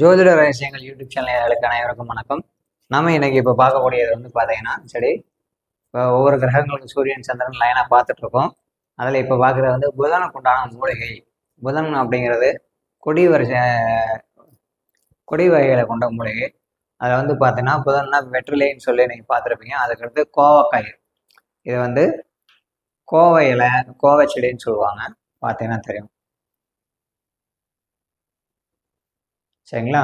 ஜோதிட ரகசியங்கள் யூடியூப் சேனலுக்கு அனைவருக்கும் வணக்கம். நாம இன்னைக்கு இப்போ பார்க்கக்கூடியது வந்து பார்த்தீங்கன்னா சரி இப்போ ஒவ்வொரு கிரகங்களுக்கு சூரியன் சந்திரன் லைனாக பார்த்துட்டு இருக்கோம். அதில் இப்போ பார்க்குறது வந்து புதனுக்கு உண்டான மூலிகை. புதன் அப்படிங்கிறது கொடி வரிசை கொடி வகைகளை கொண்ட மூலிகை. அதில் வந்து பார்த்தீங்கன்னா புதன்னா வெற்றிலைன்னு சொல்லி நீங்கள் பார்த்துருப்பீங்க. அதுக்கடுத்து கோவக்காய். இது வந்து கோவை இலை கோவை செடின்னு சொல்லுவாங்க. பார்த்தீங்கன்னா தெரியும். சரிங்களா?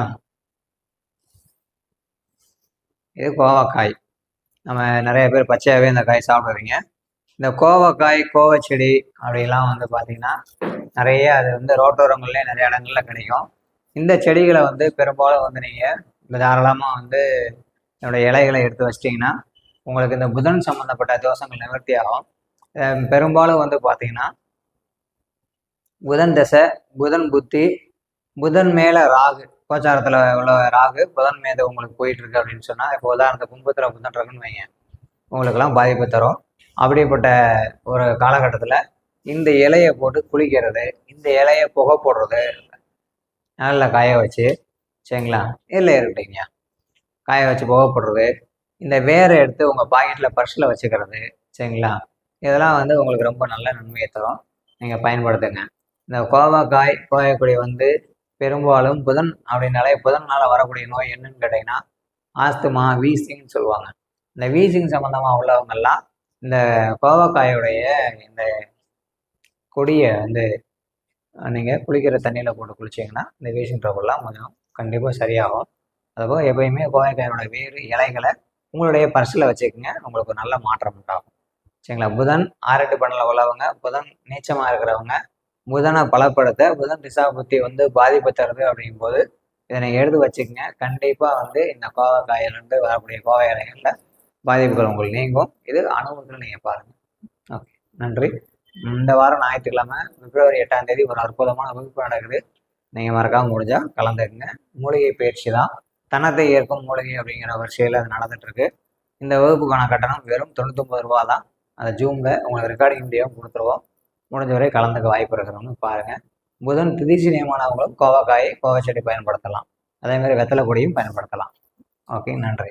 இது கோவக்காய். நம்ம நிறைய பேர் பச்சையாகவே இந்த காய் சாப்பிடுவீங்க. இந்த கோவக்காய் கோவை செடி அப்படிலாம் வந்து பார்த்தீங்கன்னா நிறைய அது வந்து ரோட்டோரங்கள்லேயே நிறைய இடங்கள்ல கிடைக்கும். இந்த செடிகளை வந்து பெரும்பாலும் வந்து நீங்கள் இந்த தாராளமாக வந்து என்னோட இலைகளை எடுத்து வச்சிட்டிங்கன்னா உங்களுக்கு இந்த புதன் சம்மந்தப்பட்ட தோஷங்கள் நிவர்த்தி ஆகும். பெரும்பாலும் வந்து பார்த்தீங்கன்னா புதன் தசை புதன் புத்தி புதன் மேலே ராகு கோச்சாரத்துல உள்ள ராகு புதன் மேத உங்களுக்கு போயிட்டு இருக்கு அப்படின்னு சொன்னா இப்போ உதாரணத்துக்கு கும்பத்துல புதன் இருக்குன்னு வைங்க. உங்களுக்கெல்லாம் பாதிப்பு தரும். அப்படிப்பட்ட ஒரு காலகட்டத்துல இந்த இலையை போட்டு குளிக்கிறது இந்த இலையை புகை போடுறது நல்லா காய வச்சு சரிங்களா? இல்லை இருக்கட்டீங்க காய வச்சு புகை போடுறது இந்த வேரை எடுத்து உங்கள் பாக்கெட்டில் பர்ஸில் வச்சுக்கிறது சரிங்களா? இதெல்லாம் வந்து உங்களுக்கு ரொம்ப நல்ல நன்மையை தரும். நீங்கள் பயன்படுத்துங்க. இந்த கோவக்காய் கோவைக்குடி வந்து பெரும்பாலும் புதன் அப்படின்னாலே புதனால் வரக்கூடிய நோய் என்னன்னு கேட்டிங்கன்னா ஆஸ்துமா வீசிங்னு சொல்லுவாங்க. இந்த வீசிங் சம்மந்தமாக உள்ளவங்கெல்லாம் இந்த கோவக்காயோடைய இந்த கொடியை வந்து நீங்கள் குளிக்கிற தண்ணியில் போட்டு குளிச்சிங்கன்னா இந்த வீசிங் ட்ரபுள்லாம் கொஞ்சம் கண்டிப்பாக சரியாகும். அதுபோல் எப்பயுமே கோவைக்காயோட வேறு இலைகளை உங்களுடைய பர்ஸில் வச்சுக்கோங்க. உங்களுக்கு நல்ல மாற்றம் உண்டாகும். சரிங்களா? புதன் ஆரெட்டு பண்ணல உள்ளவங்க புதன் நீச்சமாக இருக்கிறவங்க புதனை பலப்படுத்த புதன் திசாபுத்தி வந்து பாதிப்பு தருது அப்படிங்கும்போது இதனை எடுத்து வச்சுக்கோங்க. கண்டிப்பாக வந்து இந்த கோவக்காயிலிருந்து வரக்கூடிய கோவை இலைகளில் பாதிப்புகள் உங்களுக்கு நீங்கும். இது அனுபவத்தில் நீங்கள் பாருங்கள் ஓகே. நன்றி. இந்த வாரம் ஞாயிற்றுக்கிழமை பிப்ரவரி எட்டாம் தேதி ஒரு அற்புதமான வகுப்பு நடக்குது. நீங்கள் மறக்காமல் முடிஞ்சால் கலந்துக்குங்க. மூலிகை பயிற்சி தான். தனத்தை ஏற்கும் மூலிகை அப்படிங்கிற வரிசையில் அது நடந்துட்டுருக்கு. இந்த வகுப்புக்கான கட்டணம் வெறும் தொண்ணூத்தொம்பது ரூபா தான். அதை ஜூமில் உங்களுக்கு ரெக்கார்டிங் வீடியோ கொடுத்துருவோம். முடிஞ்ச வரை கலந்துக்க வாய்ப்பு இருக்கிறவங்க பாருங்க. புதன் திதிசி நியமானவங்களும் கோவக்காயை கோவச்செடி பயன்படுத்தலாம். அதே மாதிரி வெத்தலை கொடியும் பயன்படுத்தலாம். ஓகே நன்றி.